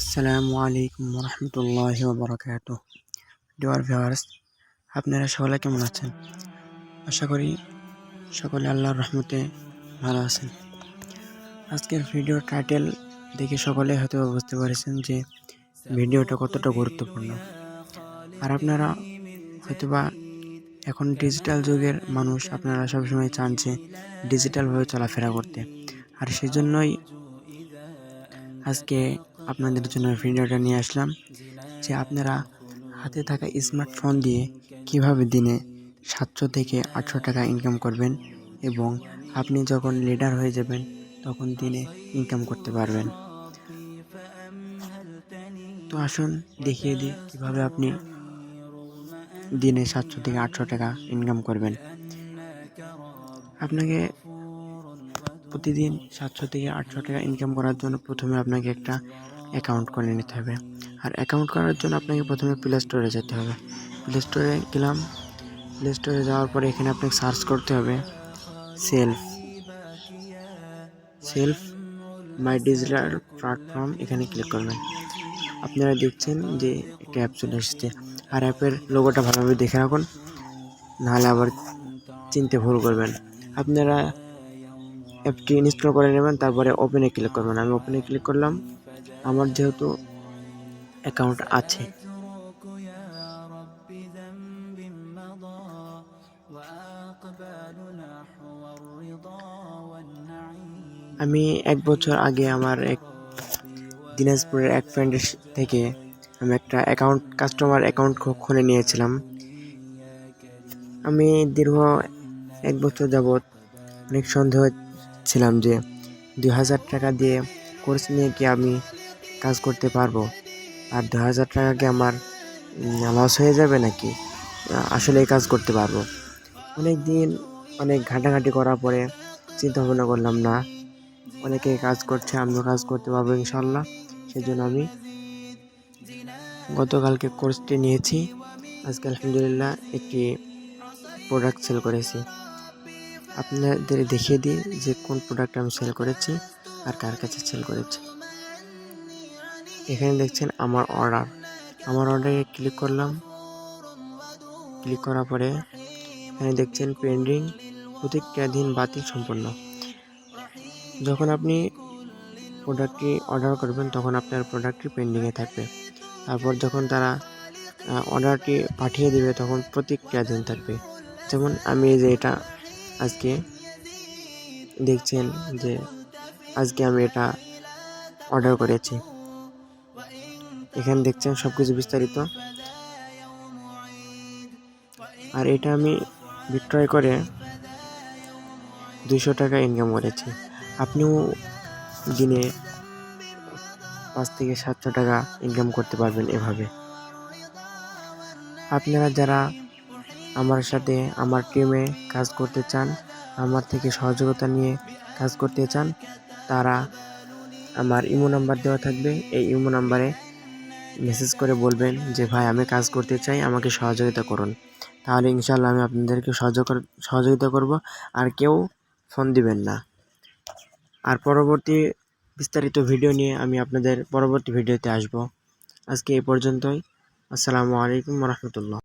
আসসালামু আলাইকুম রহমতুল্লাহ বরকাত ডিওয়ার ভিওয়ার্স আপনারা সকলে কেমন আছেন? আশা করি সকলে আল্লাহর রহমতে ভালো আছেন। আজকের ভিডিও টাইটেল দেখে সকলে হয়তো বুঝতে পারছেন যে ভিডিওটা কতটা গুরুত্বপূর্ণ। আর আপনারা হয়তোবা এখন ডিজিটাল যুগের মানুষ, আপনারা সবসময় চান যে ডিজিটালভাবে চলাফেরা করতে। আর সেজন্যই আজকে আপনাদের জন্য ভিডিওটা নিয়ে আসলাম যে আপনারা হাতে থাকা স্মার্টফোন দিয়ে কীভাবে দিনে সাতশো থেকে আটশো টাকা ইনকাম করবেন এবং আপনি যখন লিডার হয়ে যাবেন তখন দিনে ইনকাম করতে পারবেন। তো আসুন দেখিয়ে দিই কীভাবে আপনি দিনে সাতশো থেকে আটশো টাকা ইনকাম করবেন। আপনাকে প্রতিদিন সাতশো থেকে আটশো টাকা ইনকাম করার জন্য প্রথমে আপনাকে একটা অ্যাকাউন্ট করে নিতে হবে। আর অ্যাকাউন্ট করার জন্য আপনাকে প্রথমে প্লে স্টোরে যেতে হবে। প্লে স্টোরে গেলাম। প্লে স্টোরে যাওয়ার পরে এখানে আপনাকে সার্চ করতে হবে। Self self my digital platform এখানে ক্লিক করবেন। আপনারা দেখছেন যে একটা অ্যাপ চলে এসেছে। আর অ্যাপের লোগোটা ভালোভাবে দেখে রাখুন। নাহলে আবার চিনতে ভুল করবেন। আপনারা অ্যাপটি ইনস্টল করে নেবেন, তারপরে ওপেনে ক্লিক করবেন। আমি ওপেনে ক্লিক করলাম। আমার যেহেতু অ্যাকাউন্ট আছে। আমি এক বছর আগে আমার এক দিনাজপুরের এক ফ্রেন্ডের থেকে আমি একটা অ্যাকাউন্ট কাস্টমার অ্যাকাউন্ট খুলে নিয়েছিলাম। আমি দীর্ঘ এক বছর যাবৎ অনেক সন্দেহ ছিলাম যে দুই হাজার টাকা দিয়ে কোর্স নিয়ে কি আমি কাজ করতে পারব। আর দু হাজার টাকা কি আমার লস হয়ে যাবে নাকি? আসলে এই কাজ করতে পারব। অনেক দিন অনেক ঘাটাঘাটি করার পরে চিন্তা ভাবনা করলাম, না, অনেকে কাজ করছে, আমিও কাজ করতে পারব ইনশাল্লাহ সেজন্য আমি গতকালকে কোর্সটি নিয়েছি। আজকে আলহামদুলিল্লাহ একটি প্রোডাক্ট সেল করেছি। আপনাদের দেখিয়ে দিই যে কোন প্রোডাক্ট আমি সেল করেছি আর কার কাছে সেল করেছি। এখানে দেখছেন আমার অর্ডার আমার অর্ডারে ক্লিক করলাম। ক্লিক করার পরে এখানে দেখছেন পেন্ডিং প্রতিক্রিয়াধীন বাতিল সম্পন্ন। যখন আপনি প্রোডাক্টটি অর্ডার করবেন, তখন আপনার প্রোডাক্টটি পেন্ডিংয়ে থাকবে। তারপর যখন তারা অর্ডারটি পাঠিয়ে দেবে, তখন প্রতিক্রিয়াধীন থাকবে। যেমন আমি যে এটা আজকে দেখছেন যে, আজকে আমি এটা অর্ডার করেছি। এখানে দেখছেন সব কিছু বিস্তারিত। আর এটা আমি বিক্রয় করে দুশো টাকা ইনকাম করেছি। আপনিও দিনে পাঁচ থেকে সাতশো টাকা ইনকাম করতে পারবেন এভাবে। আপনারা যারা আমার সাথে, আমার টিমে কাজ করতে চান, আমার থেকে সহযোগিতা নিয়ে কাজ করতে চান, তারা আমার ইমো নাম্বার দেওয়া থাকবে। এই ইমো নাম্বারে মেসেজ করে বলবেন যে, ভাই, আমি কাজ করতে চাই, আমাকে সহযোগিতা করুন। তাহলে ইনশাল্লাহ আমি আপনাদেরকে সহযোগ সহযোগিতা করব। আর কেউ ফোন দিবেন না। আর পরবর্তী বিস্তারিত ভিডিও নিয়ে আমি আপনাদের পরবর্তী ভিডিওতে আসব। আজকে এই পর্যন্তই। আসসালামু আলাইকুম রহমতুল্লাহ।